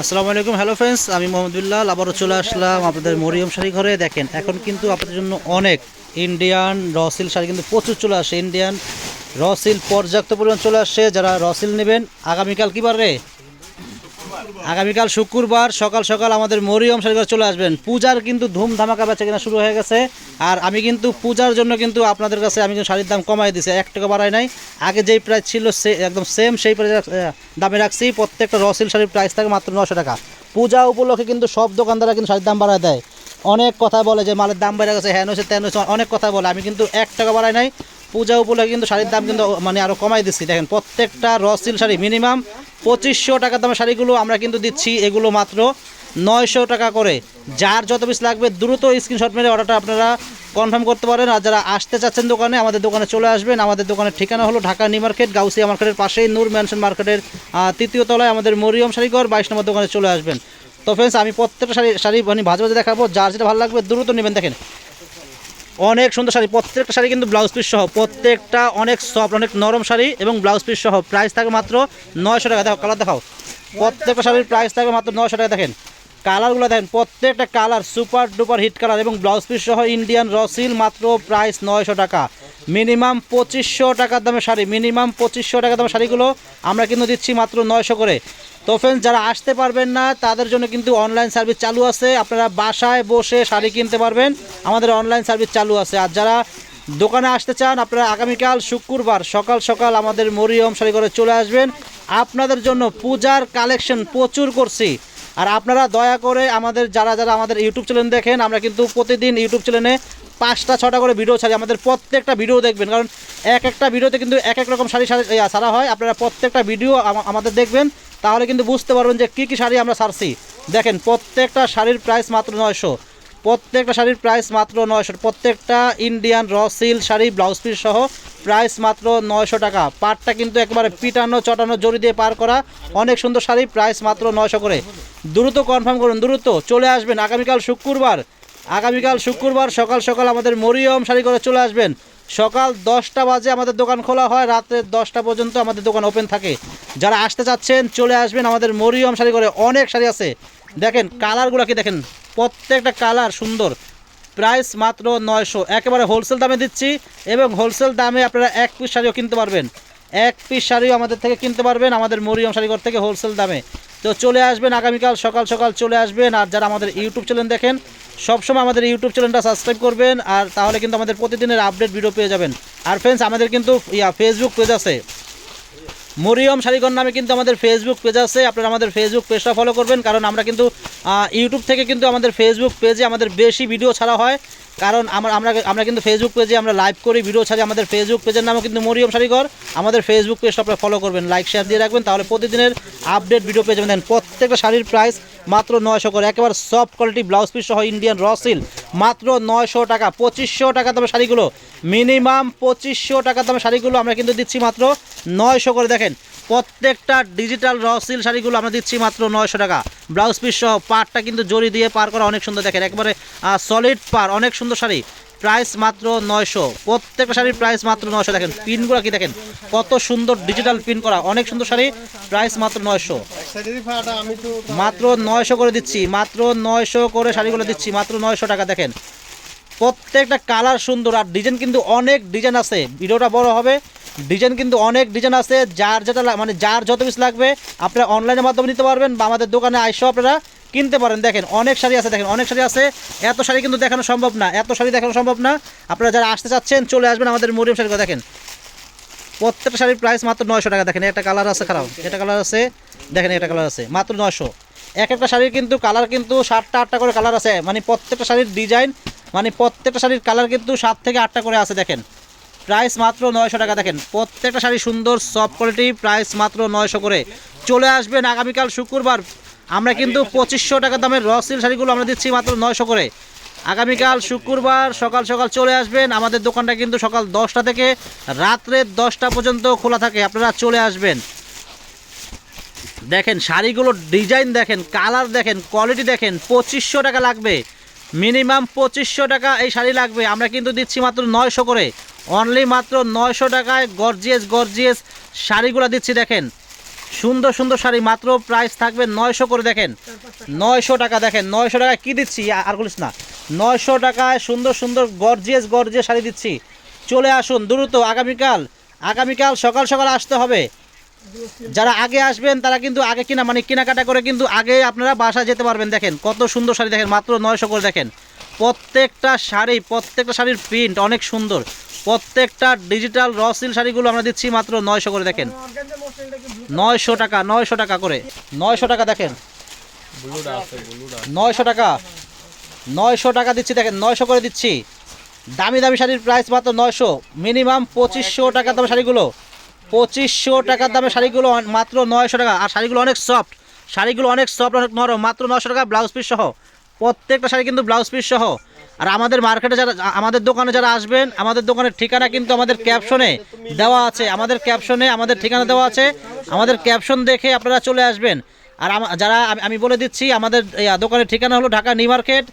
আসসালামু আলাইকুম hello friends আমি মোহাম্মদুল্লাহ, আবারও চলে আসলাম আপনাদের মরিয়ম শাড়ি ঘরে। দেখেন, এখন কিন্তু আপনাদের জন্য অনেক ইন্ডিয়ান রসিল শাড়ি কিন্তু প্রচুর চলে আসে। ইন্ডিয়ান রসিল পর্যাপ্ত পরিমাণ চলে আসছে যারা রসিল নেবেন, আগামীকাল কী বার? আগামীকাল শুক্রবার সকাল সকাল আমাদের মরিয়ম শাড়িঘর চলে আসবেন। পূজার কিন্তু ধুম ধামাকা বেচা কিনা শুরু হয়ে গেছে। আর আমি কিন্তু পূজার জন্য কিন্তু আপনাদের কাছে আমি কিন্তু শাড়ির দাম কমাই দিছি, এক টাকা বাড়াই নাই। আগে যেই প্রাইস ছিল সে একদম সেম সেই প্রাইস দামে রাখছি। প্রত্যেকটা রসিল শাড়ির প্রাইস থাকে মাত্র নশো টাকা। পূজা উপলক্ষে কিন্তু সব দোকানদাররা কিন্তু শাড়ির দাম বাড়ায় দেয়। অনেক কথা বলে যে মালের দাম বেড়ে গেছে হ্যান হয়েছে তেন হয়েছে অনেক কথা বলে। আমি কিন্তু এক টাকা বাড়াই নাই। পূজা উপলক্ষে কিন্তু শাড়ির দাম কিন্তু মানে আরও কমাই দিচ্ছি। দেখেন, প্রত্যেকটা রসিল শাড়ি মিনিমাম পঁচিশশো টাকা দামের শাড়িগুলো আমরা কিন্তু দিচ্ছি, এগুলো মাত্র নয়শো টাকা করে। যার যত পিস লাগবে, দ্রুত স্ক্রিনশট মেরে অর্ডারটা আপনারা কনফার্ম করতে পারেন। আর যারা আসতে চাচ্ছেন দোকানে, আমাদের দোকানে চলে আসবেন। আমাদের দোকানের ঠিকানা হলো ঢাকা নিউ মার্কেট, গাউসিয়া মার্কেটের পাশেই নূর ম্যানশন মার্কেটের তৃতীয় তলায় আমাদের মরিয়ম শাড়িঘর, বাইশ নম্বর দোকানে চলে আসবেন। তো ফ্রেন্ডস আমি প্রত্যেকটা শাড়ি শাড়ি মানে ভাজে ভাজে দেখাবো। যার যেটা ভালো লাগবে, দ্রুত নেবেন। দেখেন অনেক সুন্দর শাড়ি, প্রত্যেকটা শাড়ি কিন্তু ব্লাউজ পিস সহ, প্রত্যেকটা অনেক সফট অনেক নরম শাড়ি এবং ব্লাউজ পিস সহ। প্রাইস থাকে মাত্র নয়শো টাকা। দেখো কালার দেখাও। প্রত্যেকটা শাড়ির প্রাইস থাকে মাত্র নয়শো টাকা। দেখেন কালারগুলো দেখেন, প্রত্যেকটা colour super duper hit colour এবং ব্লাউজ পিস সহ ইন্ডিয়ান রসিল মাত্র প্রাইস নয়শো টাকা। মিনিমাম পঁচিশশো টাকার দামের শাড়ি মিনিমাম পঁচিশশো টাকার দামের শাড়িগুলো আমরা কিন্তু দিচ্ছি মাত্র নয়শো করে। তো ফ্রেন্ডস যারা আসতে পারবেন না, তাদের জন্য কিন্তু অনলাইন সার্ভিস চালু আছে। আপনারা বাসায় বসে শাড়ি কিনতে পারবেন। আমাদের অনলাইন সার্ভিস চালু আছে। আর যারা দোকানে আসতে চান, আপনারা আগামীকাল শুক্রবার সকাল সকাল আমাদের মরিয়ম শাড়ি করে চলে আসবেন। আপনাদের জন্য পূজার কালেকশন প্রচুর করছি। আর আপনারা দয়া করে আমাদের, যারা যারা আমাদের ইউটিউব চ্যানেল দেখেন, আমরা কিন্তু প্রতিদিন ইউটিউব চ্যানেলে পাঁচটা, ছটা করে ভিডিও ছাড়ি। আমাদের প্রত্যেকটা ভিডিও দেখবেন। কারণ এক একটা ভিডিওতে কিন্তু এক এক রকম শাড়ি শাড়ি ছাড়া হয়। আপনারা প্রত্যেকটা ভিডিও আমা- আমাদের দেখবেন, তাহলে কিন্তু বুঝতে পারবেন যে কী কী শাড়ি আমরা ছাড়ছি দেখেন, প্রত্যেকটা শাড়ির প্রাইস মাত্র নয়শো। প্রত্যেকটা শাড়ির প্রাইস মাত্র নয়শো। প্রত্যেকটা ইন্ডিয়ান র সিল শাড়ি ব্লাউজ পিস সহ প্রাইস মাত্র নয়শো টাকা। পাটটা কিন্তু একবারে পিটানো, চটানো, জড়ি দিয়ে পার করা। অনেক সুন্দর শাড়ি, প্রাইস মাত্র নয়শো করে। দ্রুত কনফার্ম করুন, দ্রুত চলে আসবেন আগামীকাল শুক্রবার। আগামীকাল শুক্রবার সকাল সকাল আমাদের মরিয়ম শাড়ি করে চলে আসবেন। সকাল দশটা বাজে আমাদের দোকান খোলা হয়, রাত্রে দশটা পর্যন্ত আমাদের দোকান ওপেন থাকে। যারা আসতে চাচ্ছেন, চলে আসবেন আমাদের মরিয়ম শাড়ি করে অনেক শাড়ি আছে। দেখেন কালারগুলো কি দেখেন? প্রত্যেকটা কালার সুন্দর। প্রাইস মাত্র নয়শো। একেবারে হোলসেল দামে দিচ্ছি এবং হোলসেল দামে আপনারা এক পিস শাড়িও কিনতে পারবেন। এক পিস শাড়িও আমাদের থেকে কিনতে পারবেন আমাদের মরিয়ম শাড়িঘর থেকে হোলসেল দামে। তো চলে আসবেন, আগামীকাল সকাল সকাল চলে আসবেন আর যারা আমাদের ইউটিউব চ্যানেল দেখেন, সবসময় আমাদের ইউটিউব চ্যানেলটা সাবস্ক্রাইব করবেন আর তাহলে কিন্তু আমাদের প্রতিদিনের আপডেট ভিডিও পেয়ে যাবেন। আর ফ্রেন্ডস আমাদের কিন্তু, ইয়া ফেসবুক পেজ আছে। মরিয়ম শাড়িঘর নামে কিন্তু আমাদের ফেসবুক পেজ আছে। আপনারা আমাদের ফেসবুক পেজটা ফলো করবেন। কারণ আমরা কিন্তু ইউটিউব থেকে কিন্তু আমাদের ফেসবুক পেজে আমাদের বেশি ভিডিও ছাড়া হয়। কারণ আমরা আমরা আমরা কিন্তু ফেসবুক পেজে আমরা লাইভ করি ভিডিও ছাড়ি আমাদের ফেসবুক পেজের নামও কিন্তু মরিয়ম শাড়িঘর আমাদের ফেসবুক পেজটা আপনারা ফলো করবেন লাইক শেয়ার দিয়ে রাখবেন। তাহলে প্রতিদিনের আপডেট ভিডিও পেয়ে যাবেন। প্রত্যেকটা শাড়ির প্রাইস মাত্র নয়শো করে। একেবারে সফট কোয়ালিটি ব্লাউজ পিস সহ ইন্ডিয়ান রসিল মাত্র নয়শো টাকা, পঁচিশশো টাকা দামের শাড়িগুলো। মিনিমাম পঁচিশশো টাকা দামের শাড়িগুলো আমরা কিন্তু দিচ্ছি মাত্র নয়শো করে। দেখেন, প্রত্যেকটা ডিজিটাল রসিল শাড়িগুলো আমরা দিচ্ছি মাত্র নয়শো টাকা। ব্লাউজ পিস সহ পারটা কিন্তু জড়ি দিয়ে পার করা অনেক সুন্দর। দেখেন, একবারে সলিড পার অনেক সুন্দর শাড়ি। প্রাইস মাত্র নয়শো। প্রত্যেকটা শাড়ির প্রাইস মাত্র নয়শো। দেখেন, পিনগুলো কি দেখেন? কত সুন্দর ডিজিটাল পিন করা। অনেক সুন্দর শাড়ি, প্রাইস মাত্র নয়শো। মাত্র নয়শো করে দিচ্ছি, মাত্র নয়শো করে শাড়িগুলো দিচ্ছি, মাত্র নয়শো টাকা, দেখেন। প্রত্যেকটা কালার সুন্দর, আর ডিজাইন কিন্তু অনেক ডিজাইন আছে। ভিডিওটা বড় হবে। ডিজাইন কিন্তু অনেক ডিজাইন আছে। যার যেটা মানে যার যত পিস লাগবে, আপনারা অনলাইনের মাধ্যমে নিতে পারবেন বা আমাদের দোকানে আইসেও আপনারা কিনতে পারেন। দেখেন, অনেক শাড়ি আছে, দেখেন, অনেক শাড়ি আছে। এত শাড়ি কিন্তু দেখানো সম্ভব না, এত শাড়ি দেখানো সম্ভব না। আপনারা যারা আসতে চাচ্ছেন, চলে আসবেন আমাদের মরিয়ম শাড়িগুলো দেখেন। প্রত্যেকটা শাড়ির প্রাইস মাত্র নয়শো টাকা, দেখেন, একটা কালার আছে, খারাপ। এটা কালার আছে, দেখেন, একটা কালার আছে, মাত্র নয়শো। এক একটা শাড়ির কিন্তু কালার কিন্তু সাতটা আটটা করে কালার আছে। মানে প্রত্যেকটা শাড়ির ডিজাইন মানে প্রত্যেকটা শাড়ির কালার কিন্তু সাত থেকে আটটা করে আছে, দেখেন। প্রাইস মাত্র নয়শো টাকা, দেখেন। প্রত্যেকটা শাড়ি সুন্দর সফট কোয়ালিটি প্রাইস মাত্র নয়শো করে। চলে আসবেন আগামীকাল শুক্রবার আমরা কিন্তু পঁচিশশো টাকা দামের রসিল শাড়িগুলো আমরা দিচ্ছি মাত্র নয়শো করে। আগামীকাল শুক্রবার সকাল সকাল চলে আসবেন। আমাদের দোকানটা কিন্তু সকাল দশটা থেকে রাত্রে দশটা পর্যন্ত খোলা থাকে। আপনারা চলে আসবেন। দেখেন শাড়িগুলোর ডিজাইন দেখেন কালার দেখেন কোয়ালিটি দেখেন, পঁচিশশো টাকা লাগবে। মিনিমাম পঁচিশশো টাকা এই শাড়ি লাগবে। আমরা কিন্তু দিচ্ছি মাত্র নয়শো করে। অনলি মাত্র নয়শো টাকায় গর্জিয়াস গর্জিয়াস শাড়িগুলো দিচ্ছি, দেখেন। সুন্দর সুন্দর শাড়ি, মাত্র প্রাইস থাকবে নয়শো করে দেখেন। নয়শো টাকা দেখেন, নয়শো টাকা কি দিচ্ছি? আর বলিস না। নয়শো টাকায় সুন্দর সুন্দর গর্জিয়াস গর্জিয়াস শাড়ি দিচ্ছি। চলে আসুন দ্রুত আগামীকাল আগামীকাল সকাল সকাল আসতে হবে। যারা আগে আসবেন, তারা কিন্তু আগে কিনা মানে কেনাকাটা করে কিন্তু আগে আপনারা বাসায় যেতে পারবেন। দেখেন, কত সুন্দর শাড়ি দেখেন, মাত্র নয়শো করে দেখেন। প্রত্যেকটা শাড়ি, প্রত্যেকটা শাড়ির প্রিন্ট অনেক সুন্দর। প্রত্যেকটা ডিজিটাল রসিল শাড়িগুলো আমরা দিচ্ছি মাত্র নয়শো করে দেখেন। নয়শো টাকা নয়শো টাকা করে। নয়শো টাকা দেখেন। নয়শো টাকা। নয়শো টাকা দিচ্ছি দেখেন নয়শো করে দিচ্ছি। দামি দামি শাড়ির প্রাইস মাত্র নয়শো। মিনিমাম পঁচিশশো টাকার দামের শাড়িগুলো। পঁচিশশো টাকার দামের শাড়িগুলো মাত্র নয়শো টাকা। আর শাড়িগুলো অনেক সফট শাড়িগুলো অনেক সফট অনেক নরম। মাত্র নয়শো টাকা ব্লাউজ পিস সহ। প্রত্যেকটা শাড়ি কিন্তু ব্লাউজ পিস সহ। আর আমাদের মার্কেটে যারা আমাদের দোকানে যারা আসবেন আমাদের দোকানের ঠিকানা কিন্তু আমাদের ক্যাপশনে দেওয়া আছে। আমাদের ক্যাপশনে আমাদের ঠিকানা দেওয়া আছে। আমাদের ক্যাপশন দেখে আপনারা চলে আসবেন। আর যারা আমি- বলে দিচ্ছি, আমাদের দোকানের ঠিকানা হলো ঢাকা নিউ মার্কেট,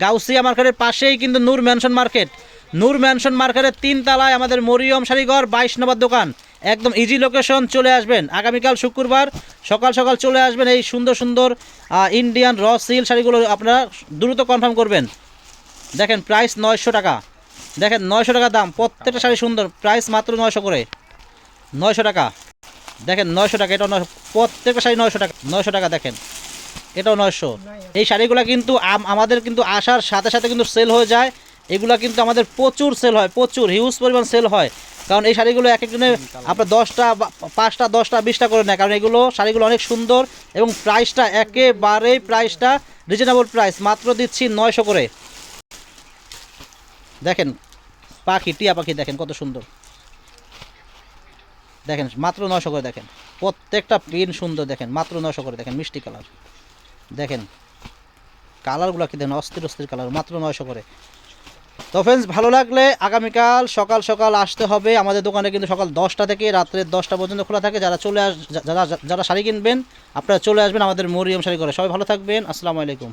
গাউসিয়া মার্কেটের পাশেই কিন্তু Noor mansion market. Noor mansion মার্কেটের তিন তলায় আমাদের মরিয়ম শাড়িঘর বাইশ নম্বর দোকান। একদম ইজি লোকেশন চলে আসবেন। আগামীকাল শুক্রবার সকাল সকাল চলে আসবেন এই সুন্দর সুন্দর ইন্ডিয়ান র সিল শাড়িগুলো আপনারা দ্রুত কনফার্ম করবেন। দেখেন প্রাইস নয়শো টাকা। দেখেন নয়শো টাকা দাম। প্রত্যেকটা শাড়ি সুন্দর। প্রাইস মাত্র নয়শো করে। নয়শো টাকা। দেখেন নয়শো টাকা নয় প্রত্যেকটা শাড়ি নয়শো টাকা নয়শো টাকা দেখেন। এটাও নয়শো। এই শাড়িগুলো কিন্তু আমাদের কিন্তু আসার সাথে সাথে কিন্তু সেল হয়ে যায়। এগুলো কিন্তু আমাদের প্রচুর সেল হয়, প্রচুর হিউজ পরিমাণ সেল হয়। কারণ এই শাড়িগুলো এক একজনে আপনার দশটা পাঁচটা, দশটা, বিশটা করে নেয়। কারণ এগুলো, শাড়িগুলো অনেক সুন্দর এবং প্রাইসটা একেবারেই প্রাইসটা রিজনেবল প্রাইস মাত্র দিচ্ছি নয়শো করে। দেখেন, পাখি, টিয়া পাখি দেখেন কত সুন্দর। দেখেন, মাত্র নশো করে দেখেন। প্রত্যেকটা পিন সুন্দর দেখেন, মাত্র নশো করে দেখেন, মিষ্টি কালার দেখেন কালারগুলো কি দেখেন, অস্থির অস্থির কালার মাত্র নশো করে। তো ফ্রেন্ডস ভালো লাগলে আগামীকাল সকাল সকাল আসতে হবে। আমাদের দোকানে কিন্তু সকাল দশটা থেকে রাত্রে দশটা পর্যন্ত খোলা থাকে। যারা চলে আস যারা যারা শাড়ি কিনবেন, আপনারা চলে আসবেন আমাদের মরিয়ম শাড়ি করে সবাই ভালো থাকবেন। আসসালামু আলাইকুম।